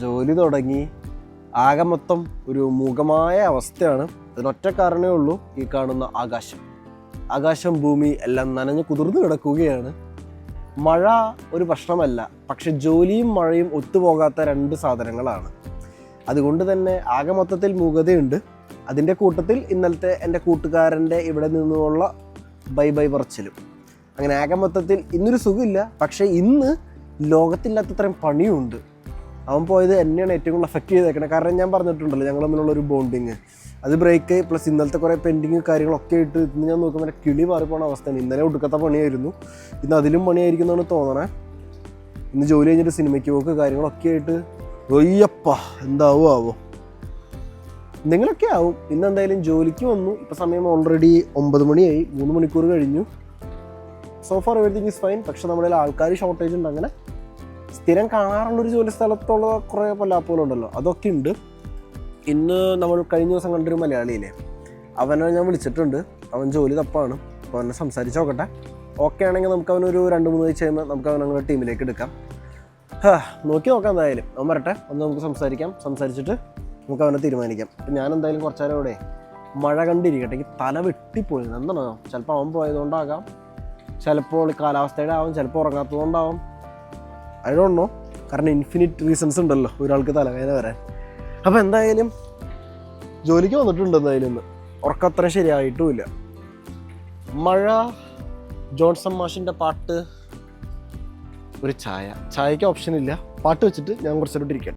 ജോലി തുടങ്ങി ആകെ മൊത്തം ഒരു മുഖമായ അവസ്ഥയാണ്. അതിനൊറ്റ കാരണമേ ഉള്ളൂ ഈ കാണുന്ന ആകാശം. ആകാശം ഭൂമി എല്ലാം നനഞ്ഞു കുതിർന്നു കിടക്കുകയാണ്. മഴ ഒരു പ്രശ്നമല്ല പക്ഷെ ജോലിയും മഴയും ഒത്തുപോകാത്ത രണ്ട് സാധനങ്ങളാണ്. അതുകൊണ്ട് തന്നെ ആകെ മൊത്തത്തിൽ മൂകതയുണ്ട്. അതിന്റെ കൂട്ടത്തിൽ ഇന്നലത്തെ എന്റെ കൂട്ടുകാരന്റെ ഇവിടെ നിന്നുള്ള ബൈ ബൈ പറച്ചിലും. അങ്ങനെ ആകെ മൊത്തത്തിൽ ഇന്നൊരു സുഖമില്ല പക്ഷേ ഇന്ന് ലോകത്തില്ലാത്തത്രയും പണിയുണ്ട്. അവൻ പോയത് എന്നെയാണ് ഏറ്റവും കൂടുതൽ അഫക്റ്റ് ചെയ്തേക്കണത് കാരണം ഞാൻ പറഞ്ഞിട്ടുണ്ടല്ലോ ഞങ്ങൾ തമ്മിലുള്ള ഒരു ബോണ്ടിങ് അത് ബ്രേക്ക് പ്ലസ് ഇന്നലത്തെ കുറേ പെൻഡിങ് കാര്യങ്ങളൊക്കെ ആയിട്ട് ഇന്ന് ഞാൻ നോക്കുമ്പോൾ എന്റെ കിളി മാറിപ്പോണ അവസ്ഥയാണ്. ഇന്നലെ ഒടുക്കത്തെ പണിയായിരുന്നു. ഇന്ന് അതിലും പണിയായിരിക്കും എന്നാണ് തോന്നണേ. ഇന്ന് ജോലി കഴിഞ്ഞിട്ട് സിനിമയ്ക്ക് പോക്ക് കാര്യങ്ങളൊക്കെ ആയിട്ട് ഒയ്യപ്പ എന്താവോ ആവോ? എന്തെങ്കിലുമൊക്കെ ആവും. ഇന്ന് എന്തായാലും ജോലിക്ക് വന്നു. ഇപ്പം സമയം ഓൾറെഡി ഒമ്പത് മണിയായി. മൂന്ന് മണിക്കൂർ കഴിഞ്ഞു. So far everything is fine പക്ഷെ നമ്മുടെ ആൾക്കാർ ഷോർട്ടേജ് ഉണ്ട്. അങ്ങനെ സ്ഥിരം കാണാറുള്ളൊരു ജോലി സ്ഥലത്തുള്ള കുറേ പല്ലാപ്പുകളുണ്ടല്ലോ അതൊക്കെ ഉണ്ട്. ഇന്ന് നമ്മൾ കഴിഞ്ഞ ദിവസം കണ്ടൊരു മലയാളിയില്ലേ? അവനെ ഞാൻ വിളിച്ചിട്ടുണ്ട്. അവൻ ജോലി തപ്പാണ്. അപ്പോൾ അവനെ സംസാരിച്ച് നോക്കട്ടെ. ഓക്കെ ആണെങ്കിൽ നമുക്ക് അവനൊരു രണ്ട് മൂന്ന് ആഴ്ച കഴിയുമ്പോൾ നമുക്ക് അവനെ നമ്മുടെ ടീമിലേക്ക് എടുക്കാം. നോക്കി നോക്കാം എന്തായാലും. അവൻ വരട്ടെ. ഒന്ന് നമുക്ക് സംസാരിക്കാം. സംസാരിച്ചിട്ട് നമുക്ക് അവനെ തീരുമാനിക്കാം. ഞാൻ എന്തായാലും കുറച്ചു നേരം ഇവിടെ മഴ കണ്ടിരിക്കട്ടെ. എനിക്ക് തല വെട്ടിപ്പോയി. എന്താണോ? ചിലപ്പോൾ അവൻ പോയതുകൊണ്ടാകാം. ചിലപ്പോൾ കാലാവസ്ഥയുടെ ആവും. ചിലപ്പോൾ ഉറങ്ങാത്തതുകൊണ്ടാവും. ഐ ഡോണ്ട് നോ കാരണം ഇൻഫിനിറ്റ് റീസൺസ് ഉണ്ടല്ലോ ഒരാൾക്ക് തലവേദന വരാൻ. അപ്പോൾ എന്തായാലും ജോലിക്ക് വന്നിട്ടുണ്ട് എന്തായാലും ഇന്ന്. ഉറക്കം അത്ര ശരിയായിട്ടുമില്ല. മഴ ജോൺസൺ മാഷിന്റെ പാട്ട് ഒരു ചായ. ചായക്ക് ഓപ്ഷൻ ഇല്ല. പാട്ട് വെച്ചിട്ട് ഞാൻ കുറച്ചിട്ട് ഇരിക്കട്ടെ